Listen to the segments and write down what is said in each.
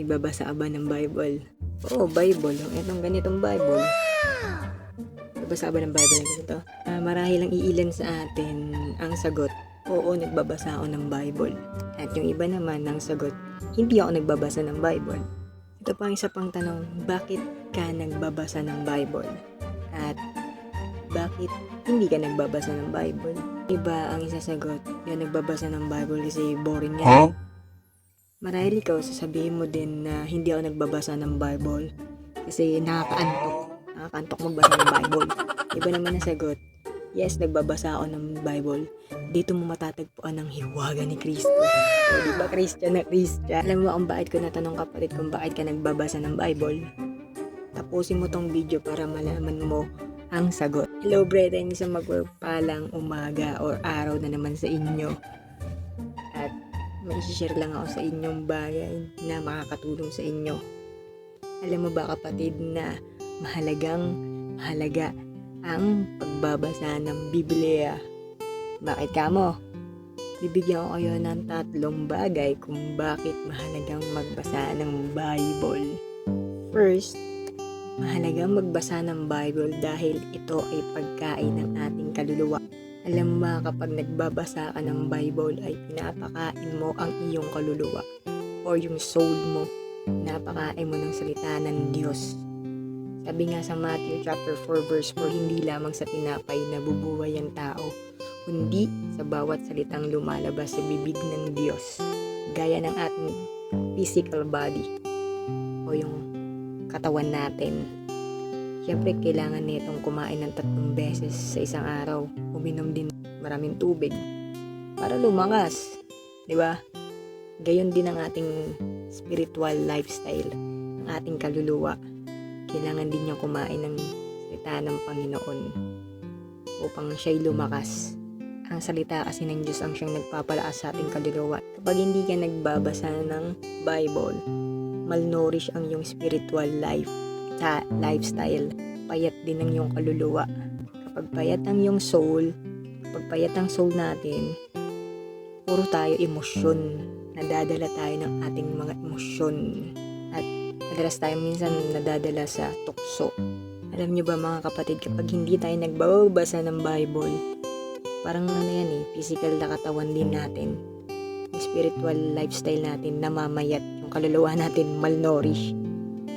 Nagbabasa ba ng Bible? Oo, Bible. Itong ganitong Bible. Nagbabasa ba ng Bible na ganito? Ah, marahil ang iilan sa atin ang sagot, oo, nagbabasa ako ng Bible. At yung iba naman ang sagot, hindi ako nagbabasa ng Bible. Ito pa ang isa pang tanong, bakit ka nagbabasa ng Bible? At bakit hindi ka nagbabasa ng Bible? Iba ang isasagot, yung nagbabasa ng Bible kasi boring nga. Huh? Marahil ikaw, sasabihin mo din na hindi ako nagbabasa ng Bible kasi nakakaantok. Nakakaantok magbasa ng Bible. Iba naman ang sagot, yes, nagbabasa ako ng Bible. Dito mo matatagpuan ang hiwaga ni Kristo. So, di ba Christian na Christian? Alam mo kung bakit ko natanong kapatid kung bakit ka nagbabasa ng Bible? Tapusin mo tong video para malaman mo ang sagot. Hello, brethren, isang magpapalang umaga or araw na naman sa inyo. At may share lang ako sa inyong bagay na makakatulong sa inyo. Alam mo ba kapatid na mahalagang mahalaga ang pagbabasa ng Biblia? Bakit ka mo? Bibigyan ko kayo ng tatlong bagay kung bakit mahalagang magbasa ng Bible. First, mahalagang magbasa ng Bible dahil ito ay pagkain ng ating kaluluwa. Alam mo ba kapag nagbabasa ka ng Bible ay pinapakain mo ang iyong kaluluwa or yung soul mo. Napakain mo ng salita ng Diyos. Sabi nga sa Matthew chapter 4 verse 4, hindi lamang sa tinapay nabubuhay ang tao, kundi sa bawat salitang lumalabas sa bibig ng Diyos. Gaya ng ating physical body o yung katawan natin. Siyempre, kailangan nitong kumain ng tatlong beses sa isang araw. Uminom din maraming tubig para lumangas. Di ba? Gayon din ang ating spiritual lifestyle, ang ating kaluluwa. Kailangan din niya kumain ng salita ng Panginoon upang siya'y lumakas. Ang salita kasi ng Diyos ang siyang nagpapalakas sa ating kaluluwa. Kapag hindi ka nagbabasa ng Bible, malnourish ang iyong spiritual life sa lifestyle. Payat din ang iyong kaluluwa. Kapag payat ang iyong soul, kapag payat ang soul natin, puro tayo emosyon. Nadadala tayo ng ating mga emosyon. At madalas tayo minsan nadadala sa tukso. Alam niyo ba mga kapatid, kapag hindi tayo nagbabasa ng Bible, parang ano yan eh, physical na katawan din natin. Spiritual lifestyle natin namamayat. Yung kaluluwa natin malnourished.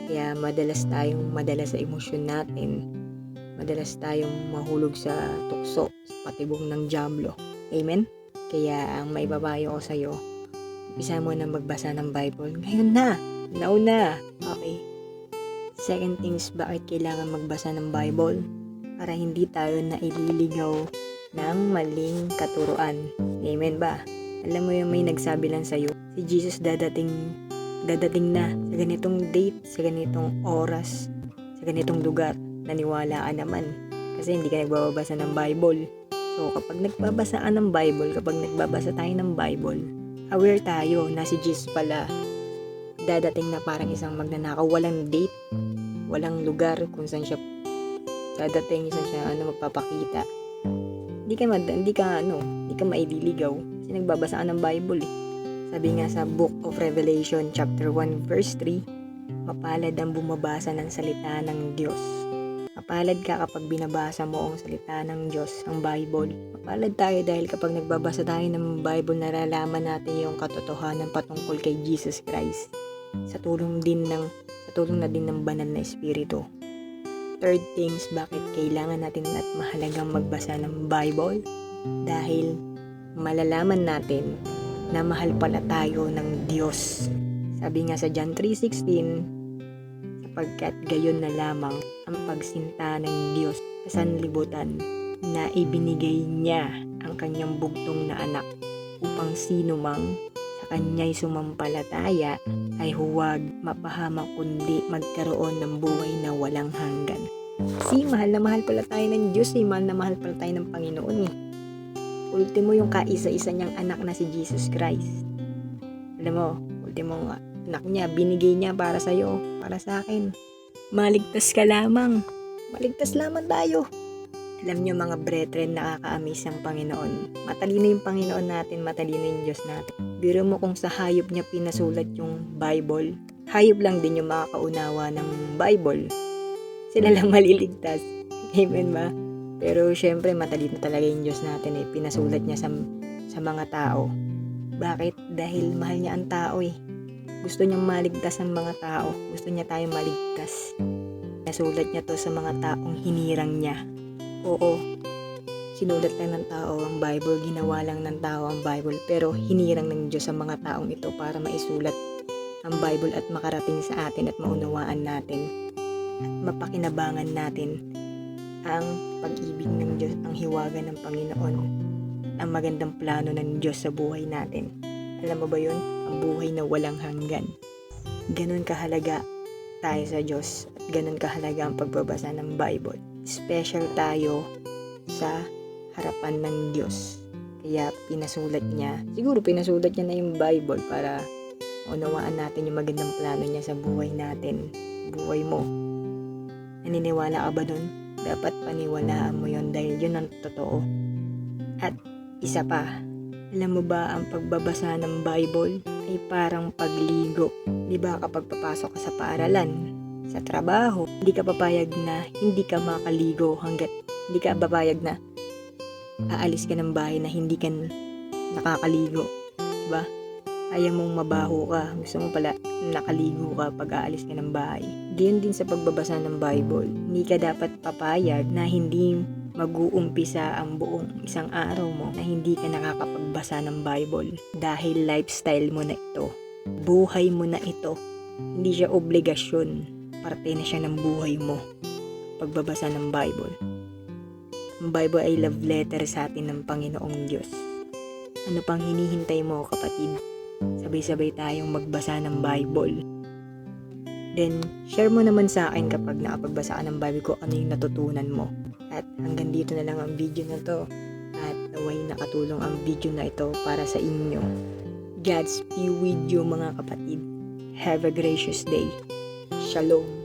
Kaya madalas tayong madala sa emosyon natin. Madalas tayong mahulog sa tukso, sa patibong ng jamblo. Amen? Kaya ang may babayo ko sa'yo, umpisa mo na magbasa ng Bible. Ngayon na! Nauna! Okay. Second things, bakit kailangan magbasa ng Bible? Para hindi tayo naililigaw ng maling katuruan. Amen ba? Alam mo yung may nagsabi lang sa'yo, si Jesus dadating dadating na sa ganitong date, sa ganitong oras, sa ganitong lugar, naniwala ka naman. Kasi hindi ka nagbabasa ng Bible. So, kapag nagbabasa ka ng Bible, kapag nagbabasa tayo ng Bible, aware tayo na si Jesus pala dadating na parang isang magnanakaw. Walang date, walang lugar kung saan siya dadating, saan siya ano, magpapakita. Hindi ka, mad- hindi ka, ano, hindi ka maililigaw. Kasi nagbabasa ka ng Bible eh. Sabi nga sa Book of Revelation chapter 1 verse 3, mapalad ang bumabasa ng salita ng Diyos. Mapalad ka kapag binabasa mo ang salita ng Diyos, ang Bible. Mapalad tayo dahil kapag nagbabasa tayo ng Bible, naralaman natin yung katotohanan patungkol kay Jesus Christ. Sa tulong din ng sa tulong na din ng banal na espiritu. Third things, bakit kailangan natin at mahalagang magbasa ng Bible? Dahil malalaman natin na mahal pala tayo ng Diyos. Sabi nga sa John 3.16, sapagkat gayon na lamang ang pagsinta ng Diyos sa sanlibutan na ibinigay niya ang kanyang bugtong na anak upang sino mang sa kanya'y sumampalataya ay huwag mapahamak kundi magkaroon ng buhay na walang hanggan. Si, mahal na mahal pala tayo ng Diyos eh. Mahal na mahal pala tayo ng Panginoon eh ultimo yung kaisa-isa niyang anak na si Jesus Christ. Alam mo, ultimo nga, anak niya, binigay niya para sa'yo, para sa akin. Maligtas ka lamang. Maligtas lamang tayo. Alam niyo mga brethren, nakaka-amaze ang Panginoon. Matalino yung Panginoon natin, matalino yung Diyos natin. Biro mo kung sa hayop niya pinasulat yung Bible. hayop lang din yung makakaunawa ng Bible. Sila lang maliligtas. Amen ba? Pero syempre, matalino talaga yung Diyos natin eh. Pinasulat niya sa, sa mga tao. Bakit? Dahil mahal niya ang tao eh. Gusto niyang maligtas ang mga tao. Gusto niya tayong maligtas. Nasulat niya to sa mga taong hinirang niya. Oo, sinulat lang ng tao ang Bible, ginawa lang ng tao ang Bible, pero hinirang ng Diyos ang mga taong ito para maisulat ang Bible at makarating sa atin at maunawaan natin at mapakinabangan natin ang pag-ibig ng Diyos, ang hiwaga ng Panginoon, ang magandang plano ng Diyos sa buhay natin. Alam mo ba yun? Ang buhay na walang hanggan. Ganon kahalaga tayo sa Diyos at ganon kahalaga ang pagbabasa ng Bible. Special tayo sa harapan ng Diyos. Kaya pinasulat niya, siguro pinasulat niya na yung Bible para unawaan natin yung magandang plano niya sa buhay natin, buhay mo. Naniniwala ka ba dun? Dapat paniwalaan mo yon dahil yun ang totoo. At isa pa, alam mo ba ang pagbabasa ng Bible ay parang pagligo. Di ba kapag papasok ka sa paaralan, sa trabaho, hindi ka papayag na hindi ka makaligo hanggat hindi ka papayag na aalis ka ng bahay na hindi ka nakakaligo. Diba? Ayaw mong mabaho ka. Gusto mo pala nakaligo ka pag aalis ka ng bahay. Gayun din sa pagbabasa ng Bible. Hindi ka dapat papayag na hindi mag-uumpisa ang buong isang araw mo na hindi ka nakakapagbasa ng Bible dahil lifestyle mo na ito. Buhay mo na ito. Hindi siya obligasyon. Parte na siya ng buhay mo. Pagbabasa ng Bible. Ang Bible ay love letter sa atin ng Panginoong Diyos. Ano pang hinihintay mo kapatid? Sabay-sabay tayong magbasa ng Bible. Then, share mo naman sa akin kapag nakapagbasa ka ng Bible ko ano yung natutunan mo. At hanggang dito na lang ang video na to. At naway nakatulong ang video na ito para sa inyo. God's be with you mga kapatid. Have a gracious day. Shalom.